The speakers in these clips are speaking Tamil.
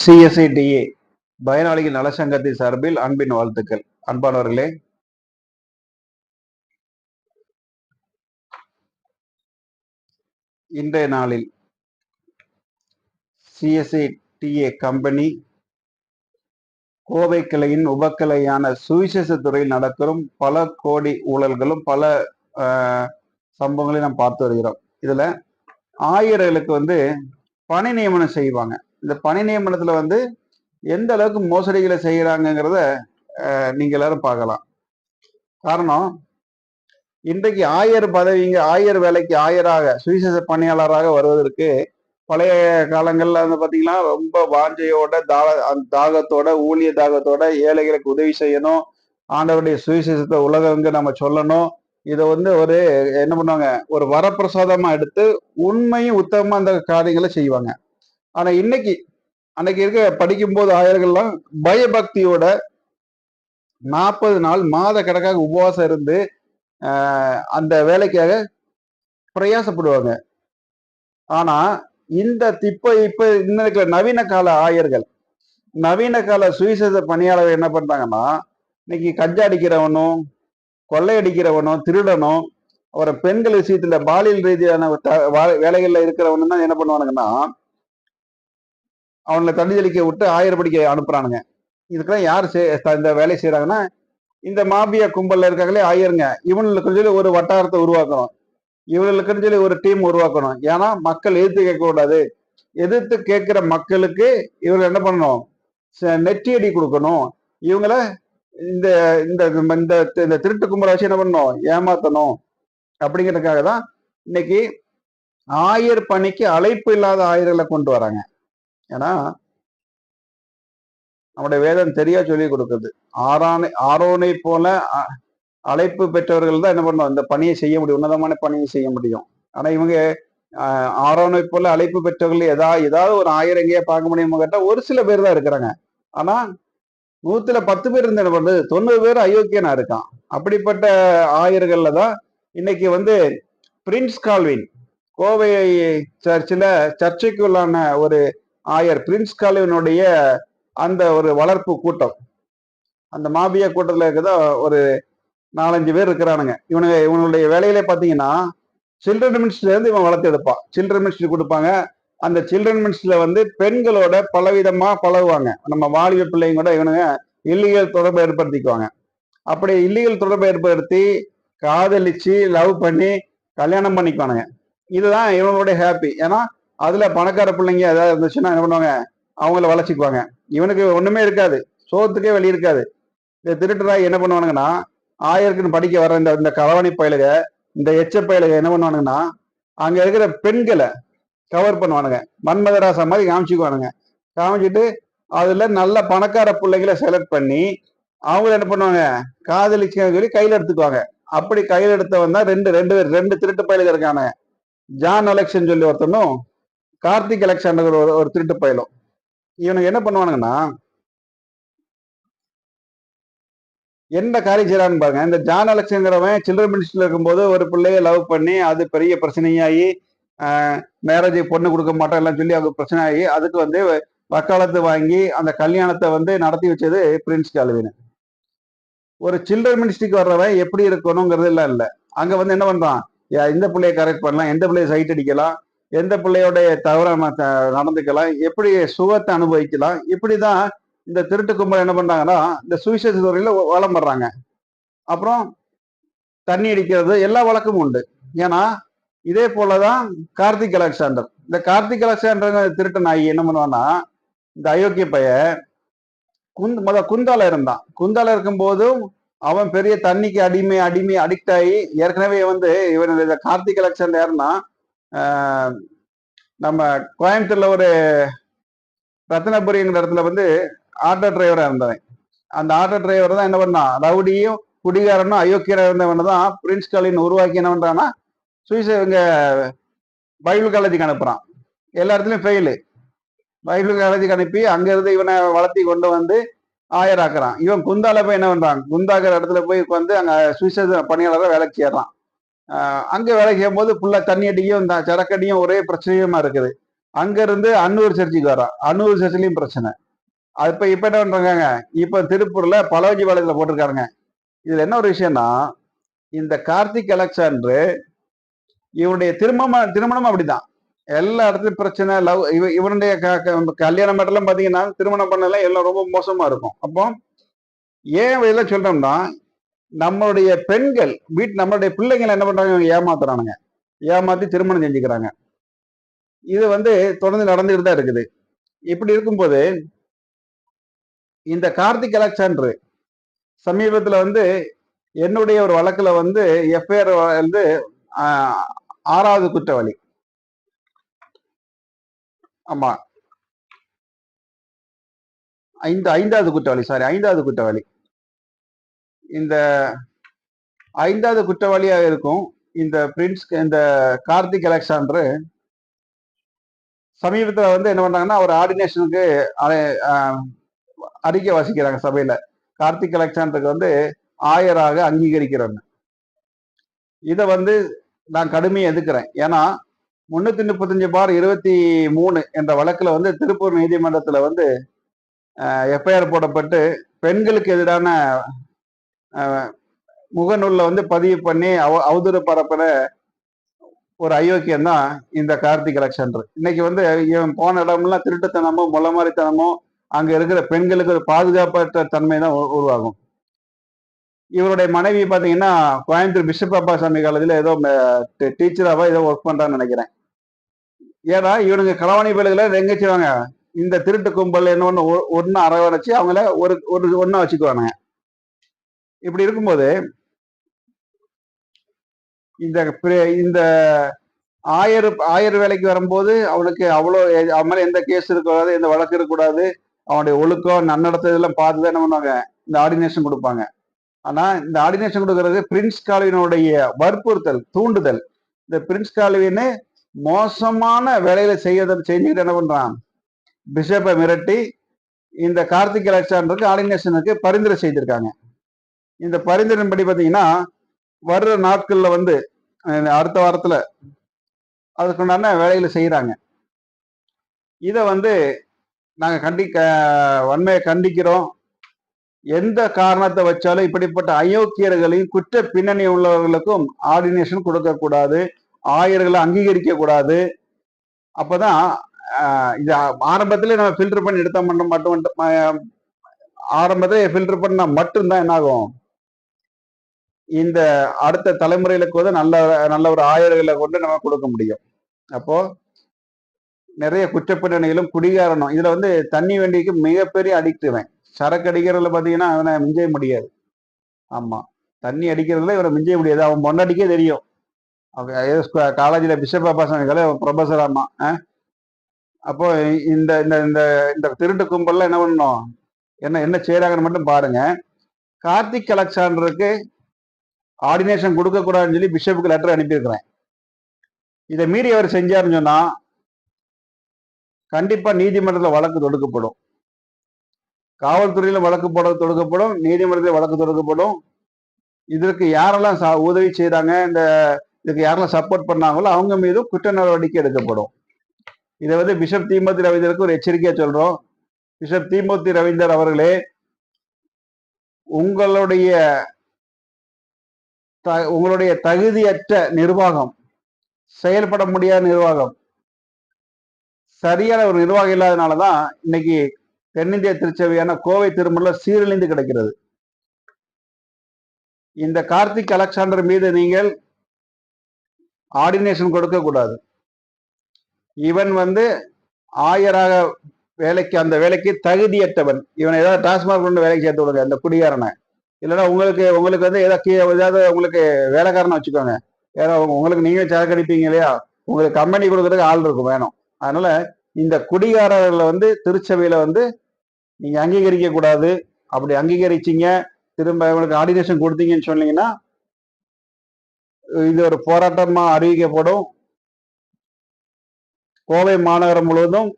சிஎஸ்ஐடிஏ பயனாளிகள் நலசங்கத்தின் சார்பில் அன்பின் வாழ்த்துக்கள். அன்பானவர்களே இன்றைய நாளில் சிஎஸ்ஐடிஏ கம்பெனி கோவை கிளையின் உபக்கிளையான சுவிசேஷ துறையில் நடக்கும் பல கோடி ஊழல்களும் பல சம்பவங்களையும் நாம் பார்த்து வருகிறோம். இதுல ஆயிரங்களுக்கு வந்து பணி நியமனம் செய்வாங்க. இந்த பணி நியமனத்தில் வந்து எந்த அளவுக்கு மோசடிகளை செய்கிறாங்கிறத நீங்கள் எல்லாரும் பார்க்கலாம். காரணம் இன்றைக்கு ஆயர் பதவிங்க ஆயர் வேலைக்கு ஆயராக சுவிசேஷ பணியாளராக வருவதற்கு பழைய காலங்களில் வந்து பார்த்தீங்கன்னா ரொம்ப வாஞ்சையோட தாக அந்த தாகத்தோட ஊழிய தாகத்தோட ஏழைகளுக்கு உதவி செய்யணும் ஆண்டவருடைய சுவிசேஷத்தை உலகங்க நம்ம சொல்லணும் இதை வந்து ஒரு என்ன பண்ணுவாங்க ஒரு வரப்பிரசாதமாக எடுத்து உண்மையும் உத்தமமாக அந்த காரியங்களை செய்வாங்க. ஆனா இன்னைக்கு அன்னைக்கு இருக்க படிக்கும்போது ஆயர்கள்லாம் பயபக்தியோட நாற்பது நாள் மாத கணக்காக உபவாசம் இருந்து அந்த வேலைக்காக பிரயாசப்படுவாங்க. ஆனா இந்த இப்ப இப்ப இன்னும் இருக்கிற நவீன கால ஆயர்கள் நவீன கால சுயசேத பணியாளர்கள் என்ன பண்றாங்கன்னா இன்னைக்கு கஞ்சா அடிக்கிறவனும் கொள்ளையடிக்கிறவனும் திருடனும் ஒரு பெண்கள் விஷயத்துல பாலியல் ரீதியான வேலைகள்ல இருக்கிறவனும் தான் என்ன பண்ணுவானுங்கன்னா அவனை தண்ணி தெளிக்க விட்டு ஆயிரம் படிக்க அனுப்புறானுங்க. இதுக்கெல்லாம் யார் இந்த வேலை செய்யறாங்கன்னா இந்த மாபியா கும்பல்ல இருக்காங்களே ஆயிருங்க. இவனுக்கு சொல்லி ஒரு வட்டாரத்தை உருவாக்கணும். இவனுக்குன்னு சொல்லி ஒரு டீம் உருவாக்கணும். ஏன்னா மக்கள் எதிர்த்து கேட்கக்கூடாது. எதிர்த்து கேட்கிற மக்களுக்கு இவர்கள் என்ன பண்ணணும்? ச- நெற்றியடி கொடுக்கணும். இவங்கள இந்த இந்த இந்த இந்த திருட்டு கும்பலை வச்சு என்ன பண்ணணும்? ஏமாத்தணும். அப்படிங்கிறதுக்காக தான் இன்னைக்கு ஆயர் பணிக்கு அழைப்பு இல்லாத ஆயர்களை கொண்டு வராங்க. ஏன்னா நம்முடைய வேதம் தெரியா சொல்லி கொடுக்குது. ஆறானை ஆரோனை போல அ- அழைப்பு பெற்றவர்கள் தான் என்ன பண்ணும்? இந்த பணியை செய்ய முடியும். உன்னதமான பணியை செய்ய முடியும். ஆனா இவங்க ஆரோனை போல அழைப்பு பெற்றவர்கள் ஏதா ஏதாவது ஒரு ஆயிரம் எங்கேயே பார்க்க முடியுமா கேட்டால் ஒரு சில பேர் தான் இருக்கிறாங்க. ஆனா நூத்துல பத்து பேர் இருந்து என்ன பண்றது தொண்ணூறு பேர் அயோக்கியனா இருக்கான். அப்படிப்பட்ட ஆயர்கள்ல தான் இன்னைக்கு வந்து பிரின்ஸ் கால்வின் கோவை சர்ச்சில் சர்ச்சைக்குள்ளான ஒரு ஆயர் பிரின்ஸ் காலினுடைய அந்த ஒரு வளர்ப்பு கூட்டம். அந்த மாபியா கூட்டத்தில் இருக்கதா ஒரு நாலஞ்சு பேர் இருக்கிறானுங்க. இவனுங்க இவனுடைய வேலையிலே பார்த்தீங்கன்னா சில்ட்ரன் மினிஸ்ட்ரிலேருந்து இவன் வளர்த்து எடுப்பான். சில்ட்ரன் மினிஸ்ட்ரி கொடுப்பாங்க. அந்த சில்ட்ரன் மினிஸ்ட்ரியில வந்து பெண்களோட பலவிதமாக பழகுவாங்க. நம்ம வாலிப பிள்ளைங்க கூட இவனுங்க இல்லீகல் தொடர்பு ஏற்படுத்திக்குவாங்க. அப்படி இல்லீகல் தொடர்பு ஏற்படுத்தி காதலிச்சு லவ் பண்ணி கல்யாணம் பண்ணிக்குவானுங்க. இதுதான் இவனுடைய ஹாப்பி ஏன்னா அதுல பணக்கார பிள்ளைங்க ஏதாவது இருந்துச்சுன்னா என்ன பண்ணுவாங்க? அவங்கள வளர்ச்சிக்குவாங்க. இவனுக்கு ஒண்ணுமே இருக்காது. சோத்துக்கே வழி இருக்காது. இந்த திருட்டுராய் என்ன பண்ணுவானுங்கன்னா ஆயிரக்குன்னு படிக்க வர இந்த இந்த களவாணி பயலுக இந்த எச்ச பயலுக என்ன பண்ணுவானுங்கன்னா அங்க இருக்கிற பெண்களை கவர் பண்ணுவானுங்க. மன்மதராசா மாதிரி காமிச்சுக்குவானுங்க. காமிச்சிட்டு அதுல நல்ல பணக்கார பிள்ளைகளை செலக்ட் பண்ணி அவங்க என்ன பண்ணுவாங்க? காதலிச்சு சொல்லி கையில எடுத்துக்குவாங்க. அப்படி கையில் எடுத்தவன் தான் ரெண்டு ரெண்டு பேர் ரெண்டு திருட்டு பயலுக இருக்கானுங்க. ஜான் அலெக்ஷன் சொல்லி ஒருத்தனும் கார்த்திக் அலெக்சாண்டர் ஒரு ஒரு திருட்டு பயலும். இவனுக்கு என்ன பண்ணுவானுங்கன்னா எந்த காரியம் செய்யறான்னு பாருங்க. இந்த ஜான் அலெக்ஸுங்கிறவன் சில்ட்ரன் மினிஸ்டர்ல இருக்கும்போது ஒரு பிள்ளைய லவ் பண்ணி அது பெரிய பிரச்சனையாகி மேரேஜ் பொண்ணு கொடுக்க மாட்டோம் எல்லாம் சொல்லி அது பிரச்சனை ஆகி அதுக்கு வந்து வக்காலத்து வாங்கி அந்த கல்யாணத்தை வந்து நடத்தி வச்சது பிரின்ஸ் கால்வின் ஒரு சில்ட்ரன் மினிஸ்ட்ரிக்கு வர்றவன் எப்படி இருக்கணுங்கிறது எல்லாம் இல்லை. அங்க வந்து என்ன பண்றான்? யா, இந்த பிள்ளைய கரெக்ட் பண்ணலாம் எந்த பிள்ளைய சைட் அடிக்கலாம்? எந்த பிள்ளையோடைய தவறாம நடந்துக்கலாம் எப்படி சுகத்தை அனுபவிக்கலாம் இப்படிதான் இந்த திருட்டு கும்பல் என்ன பண்றாங்கன்னா இந்த சுவிசேஷ துறையில வளம் படுறாங்க வர்றாங்க. அப்புறம் தண்ணி அடிக்கிறது எல்லா வழக்கமும் உண்டு. ஏன்னா இதே போலதான் கார்த்திக் அலெக்சாண்டர். இந்த கார்த்திக் அலெக்சாண்டர் திருட்டு நாய் என்ன பண்ணுவான்னா இந்த அயோக்கிய பைய குந்த் முத குந்தால இருந்தான். குந்தால இருக்கும்போதும் அவன் பெரிய தண்ணிக்கு அடிமை அடிமை அடிக்ட் ஆகி ஏற்கனவே வந்து இவன் இந்த கார்த்திக் அலெக்சாண்டர் யாருன்னா நம்ம கோயம்புத்தூர்ல ஒரு ரத்னபுரிங்கிற இடத்துல வந்து ஆட்டோ டிரைவரா இருந்தவன். அந்த ஆட்டோ டிரைவர் தான் என்ன பண்ணான்? ரவுடியும் குடிகாரனும் அயோக்கியராக இருந்தவன் தான் பிரின்ஸ் காலின் உருவாக்கி என்ன பண்றான்னா சுவிஸ் இவங்க பைபிள் காலேஜுக்கு அனுப்புறான். எல்லா இடத்துலயும் ஃபெயிலு பைபிள் காலேஜுக்கு அனுப்பி அங்கேருந்து இவனை வளர்த்தி கொண்டு வந்து ஆயராக்குறான். இவன் குந்தால போய் என்ன பண்றான்? குந்தாக்கிற இடத்துல போய் உட்காந்து அங்க சுவிசேஷ பணியாளராக வேலைக்கு சேர்றான். அங்கே வேலை செய்யும் போது ஃபுல்லாக தண்ணி அடியும் இந்த சரக்கடியும் ஒரே பிரச்சனையுமா இருக்குது? அங்கேருந்து அன்னூர் சர்ச்சுக்கு வரான் அன்னூர் சர்ச்சிலையும் பிரச்சனை. அது இப்போ இப்போ என்ன பண்ணுறாங்க இப்போ திருப்பூரில் பலவஜி பாளையத்துல போட்டிருக்காருங்க. இதில் என்ன ஒரு விஷயம்னா இந்த கார்த்திக் அலெக்சாண்டர் இவனுடைய திருமணம் திருமணம் அப்படிதான். எல்லா இடத்துலையும் பிரச்சனை லவ் இவ இவனுடைய க- க- பார்த்தீங்கன்னா திருமணம் பண்ணலாம் எல்லாம் ரொம்ப மோசமாக இருக்கும். அப்போ ஏன் இதெல்லாம் சொல்கிறோம்னா நம்மளுடைய பெண்கள் வீட் நம்மளுடைய பிள்ளைங்களை என்ன பண்றாங்க? ஏமாத்துறானுங்க. ஏமாத்தி திருமணம் செஞ்சுக்கிறாங்க. இது வந்து தொடர்ந்து நடந்துகிட்டு தான் இருக்குது. இப்படி இருக்கும்போது இந்த கார்த்திக் அலெக்சாண்டர் சமீபத்தில் வந்து என்னுடைய ஒரு வழக்கில் வந்து எஃப்ஐஆர் வந்து ஆறாவது குற்றவாளி. ஆமா. ஐந்து ஐந்தாவது குற்றவாளி சாரி ஐந்தாவது குற்றவாளி. இந்த ஐந்தாவது குற்றவாளியாக இருக்கும் இந்த பிரின்ஸ் இந்த கார்த்திக் அலெக்சாண்டர் சமீபத்தில் வந்து என்ன பண்றாங்கன்னா அவர் ஆர்டினேஷனுக்கு அறிக்கை வாசிக்கிறாங்க சபையில். கார்த்திக் அலெக்சாண்டருக்கு வந்து ஆயராக அங்கீகரிக்கிறாங்க. இதை வந்து நான் கடுமையை எதுக்குறேன் ஏன்னா முன்னூத்தி முப்பத்தஞ்சு பார் இருபத்தி மூணு என்ற வழக்கில் வந்து திருப்பூர் நீதிமன்றத்தில் வந்து எஃப்ஐஆர் போடப்பட்டு பெண்களுக்கு எதிரான முகநூல்ல வந்து பதிவு பண்ணி அவ அவதூறு பரப்புற ஒரு அயோக்கியம் தான் இந்த கார்த்திக் அலெக்சாண்டர் இன்னைக்கு வந்து இவன் போன இடம்லாம் திருட்டுத்தனமும் முளமாரித்தனமோ அங்கே இருக்கிற பெண்களுக்கு ஒரு பாதுகாப்பற்ற தன்மை தான் உருவாகும். இவருடைய மனைவி பார்த்தீங்கன்னா கோயம்புத்தூர் பிஷப் அப்பாசாமி காலத்தில் ஏதோ டீச்சராவா ஏதோ ஒர்க் பண்ணுறான்னு நினைக்கிறேன். ஏன்னா இவனுங்க களவாணி பயல்களை எங்க செய்வாங்க இந்த திருட்டு கும்பல் என்ன ஒன்று ஒ- ஒண்ணு அரவணைச்சு அவங்கள ஒரு ஒரு ஒன்றா வச்சுக்குவானுங்க. இப்படி இருக்கும்போது இந்த இந்த ஆயர் ஆயர் வேலைக்கு வரும்போது அவனுக்கு அவ்வளோ அவன் மேல எந்த கேஸ் இருக்கக்கூடாது எந்த வழக்கு இருக்கக்கூடாது அவனுடைய ஒழுக்கம் நன்னடத்தை இதெல்லாம் பார்த்து தான் என்ன பண்ணுவாங்க? இந்த ஆர்டினேஷன் கொடுப்பாங்க. ஆனால் இந்த ஆர்டினேஷன் கொடுக்கறது பிரின்ஸ் கால்வினுடைய வற்புறுத்தல் தூண்டுதல். இந்த பிரின்ஸ் கால்வின்னு மோசமான வேலையில செய்யறத செஞ்சுக்கிட்டு என்ன பண்றான்? பிஷப்பை மிரட்டி இந்த கார்த்திக் அலெக்சாண்டருக்கு ஆர்டினேஷனுக்கு பரிந்துரை செய்திருக்காங்க. இந்த பரிந்துரையின்படி பார்த்தீங்கன்னா வர்ற நாட்களில் வந்து அடுத்த வாரத்தில் அதுக்குண்டான வேலைகளை செய்கிறாங்க இதை வந்து நாங்கள் கண்டி வன்மையை கண்டிக்கிறோம். எந்த காரணத்தை வச்சாலும் இப்படிப்பட்ட அயோக்கியர்களையும் குற்ற பின்னணி உள்ளவர்களுக்கும் ஆர்டினேஷன் கொடுக்கக்கூடாது ஆயர்களை அங்கீகரிக்க கூடாது. அப்பதான் இது ஆரம்பத்திலே நம்ம ஃபில்டர் பண்ணி எடுத்தால் மட்டும் மட்டும் ஆரம்பத்திலே ஃபில்டர் பண்ணால் மட்டும்தான் என்னாகும்? இந்த அடுத்த தலைமுறைகளுக்கு வந்து நல்ல நல்ல ஒரு ஆயர்களை கொண்டு நம்ம கொடுக்க முடியும். அப்போ நிறைய குற்றப்பின்னணிகளும் குடிகாரனும் இதுல வந்து தண்ணி வண்டிக்கு மிகப்பெரிய அடிக்ட் சரக்கு அடிக்கிறதுல பாத்தீங்கன்னா அவனை மிஞ்சவே முடியாது. ஆமா. தண்ணி அடிக்கிறதுல இவனை மிஞ்ச முடியாது. அவன் பொண்டாட்டிக்கே தெரியும். காலேஜில் பிஷப்பா பசங்களை ப்ரொஃபஸர் ஆமா. அப்போ இந்த இந்த இந்த இந்த திருட்டு கும்பல்ல என்ன பண்ணணும் என்ன என்ன செய்யறாங்கன்னு மட்டும் பாருங்க. கார்த்திக் அலெக்சாண்டருக்கு ஆர்டினேஷன் கொடுக்கக்கூடாதுன்னு சொல்லி பிஷப்புக்கு லெட்டர் அனுப்பியிருக்கிறேன். இதை மீறி அவர் செஞ்சாருன்னு சொன்னா கண்டிப்பா நீதிமன்றத்தில் வழக்கு தொடுக்கப்படும். காவல்துறையில வழக்கு போட தொடுக்கப்படும் நீதிமன்றத்தில் வழக்கு தொடுக்கப்படும். இதற்கு யாரெல்லாம் ச- உதவி செய்கிறாங்க இந்த இதுக்கு யாரெல்லாம் சப்போர்ட் பண்ணாங்களோ அவங்க மீதும் குற்ற நடவடிக்கை எடுக்கப்படும். இதை வந்து பிஷப் தீமூர்த்தி ரவீந்தருக்கு ஒரு எச்சரிக்கையாக சொல்கிறோம் பிஷப் தீமூர்த்தி ரவீந்தர் அவர்களே உங்களுடைய த- உங்களுடைய தகுதியற்ற நிர்வாகம் செயல்பட முடியாத நிர்வாகம் சரியான ஒரு நிர்வாகம் இல்லாதனாலதான் இன்னைக்கு தென்னிந்திய திருச்சபையான கோவை திருமணல சீரழிந்து கிடக்கிறது. இந்த கார்த்திக் அலெக்சாண்டர் மீது நீங்கள் ஆர்டினேஷன் கொடுக்க கூடாது. இவன் வந்து ஆயராக வேலைக்கு அந்த வேலைக்கு தகுதியற்றவன். இவனை ஏதாவது டாஸ்மாக் கொண்டு வேலைக்கு சேர்த்து விடுங்க அந்த குடிகாரனை. இல்லைன்னா உங்களுக்கு உங்களுக்கு வந்து ஏதாவது கீழே ஏதாவது உங்களுக்கு வேலைக்காரனை வச்சுக்கோங்க. ஏன்னா உங்களுக்கு நீங்களே சரக்கு அடிப்பீங்க இல்லையா? உங்களுக்கு கம்பெனி கொடுக்கறதுக்கு ஆள் இருக்கும் வேணும். அதனால இந்த குடிகாரர்களை வந்து திருச்சபையில வந்து நீங்க அங்கீகரிக்க கூடாது. அப்படி அங்கீகரிச்சீங்க திரும்ப உங்களுக்கு ஆர்டினேஷன் கொடுத்தீங்கன்னு சொன்னீங்கன்னா இது ஒரு போராட்டமா அறிவிக்கப்படும். கோவை மாநகரம் முழுவதும்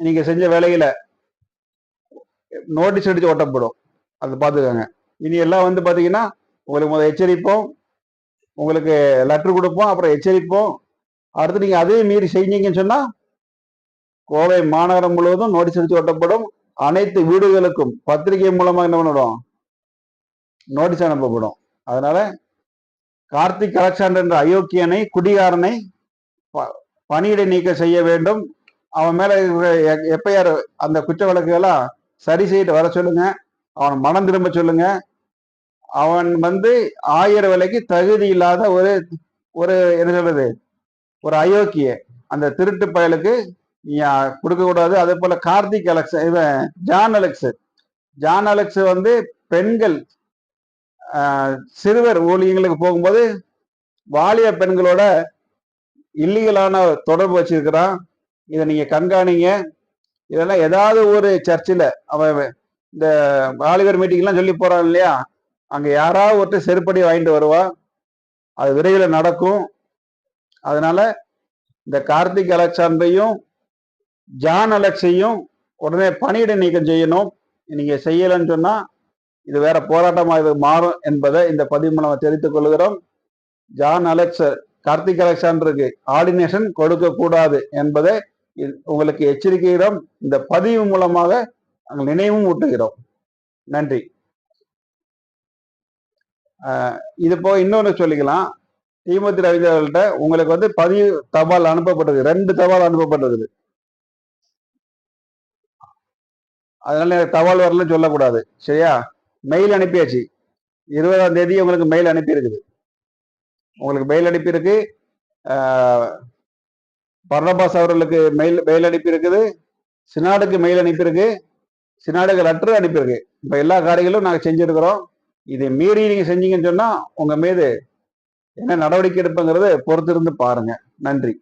நீங்க செஞ்ச வேலையில நோட்டீஸ் அடிச்சு ஓட்டப்படும் அது பார்த்துக்கோங்க. இனி எல்லாம் வந்து பார்த்தீங்கன்னா உங்களுக்கு முதல் எச்சரிப்போம். உங்களுக்கு லெட்ரு கொடுப்போம் அப்புறம் எச்சரிப்போம். அடுத்து நீங்கள் அதே மீறி செஞ்சீங்கன்னு சொன்னால் கோவை மாநகரம் முழுவதும் நோட்டீஸ் அடித்து ஒட்டப்படும். அனைத்து வீடுகளுக்கும் பத்திரிகை மூலமாக என்ன பண்ணிடும் நோட்டீஸ் அனுப்பப்படும். அதனால கார்த்திக் அலெக்சாண்டர் என்ற அயோக்கியனை குடிகாரனை ப- பணியிடை நீக்கம் செய்ய வேண்டும். அவன் மேல எப்பயார் அந்த குற்ற வழக்குகள்லாம் சரி செய்துட்டு வர சொல்லுங்க. அவன் மனம் திரும்ப சொல்லுங்க. அவன் வந்து ஆயிரம் விலைக்கு தகுதி இல்லாத ஒரு ஒரு என்ன சொல்றது ஒரு அயோக்கிய. அந்த திருட்டு பயலுக்கு நீ கொடுக்க கூடாது. அதே போல கார்த்திக் அலெக்ஸ் இவன் ஜான் அலெக்ஸ். ஜான் அலெக்ஸ் வந்து பெண்கள் சிறுவர் ஊழியங்களுக்கு போகும்போது வாலிய பெண்களோட இல்லீகலான தொடர்பு வச்சிருக்கிறான். இதை நீங்க கண்காணிங்க. இதெல்லாம் ஏதாவது ஒரு சர்ச்சில் அவன் இந்த வாலிபர் மீட்டிங்லாம் சொல்லி போறான் இல்லையா? அங்கே யாராவது ஒருத்தர் செருப்படி வாங்கிட்டு வருவா அது விரைவில் நடக்கும். அதனால இந்த கார்த்திக் அலெக்சாண்டரையும் ஜான் அலெக்ஸையும் உடனே பணியிட நீக்கம் செய்யணும். நீங்க செய்யலைன்னு சொன்னா இது வேற போராட்டமாக இது மாறும் என்பதை இந்த பதிவு மூலமாக தெரிவித்துக் கொள்கிறோம். ஜான் அலெக்ஸ் கார்த்திக் அலெக்சாண்டருக்கு ஆர்டினேஷன் கொடுக்க கூடாது என்பதை உங்களுக்கு எச்சரிக்கையிடம் இந்த பதிவு மூலமாக நாங்கள் நினைவும் ஊட்டுகிறோம். நன்றி. இது போக இன்னொன்று சொல்லிக்கலாம். தீமூர்த்தி ரவீந்திரர்கள்ட்ட உங்களுக்கு வந்து பதிவு தபால் அனுப்பப்பட்டிருக்கு ரெண்டு தபால் அனுப்பப்பட்டிருக்குது அதனால எனக்கு தபால் வரலன்னு சொல்லக்கூடாது. சரியா? மெயில் அனுப்பியாச்சு. இருபதாம் தேதி உங்களுக்கு மெயில் அனுப்பியிருக்குது. உங்களுக்கு மெயில் அனுப்பியிருக்கு. பர்ணபாஸ் அவர்களுக்கு மெயில் மெயில் அனுப்பியிருக்குது. சினாடுக்கு மெயில் அனுப்பியிருக்கு. சினாடுக்கு லெட்டர் அனுப்பியிருக்கு. இப்போ எல்லா காரியங்களும் நாங்கள் செஞ்சுருக்கிறோம். இதை மீறி நீங்கள் செஞ்சீங்கன்னு சொன்னால் உங்கள் மீது என்ன நடவடிக்கை எடுப்புங்கிறத பொறுத்திருந்து பாருங்க. நன்றி.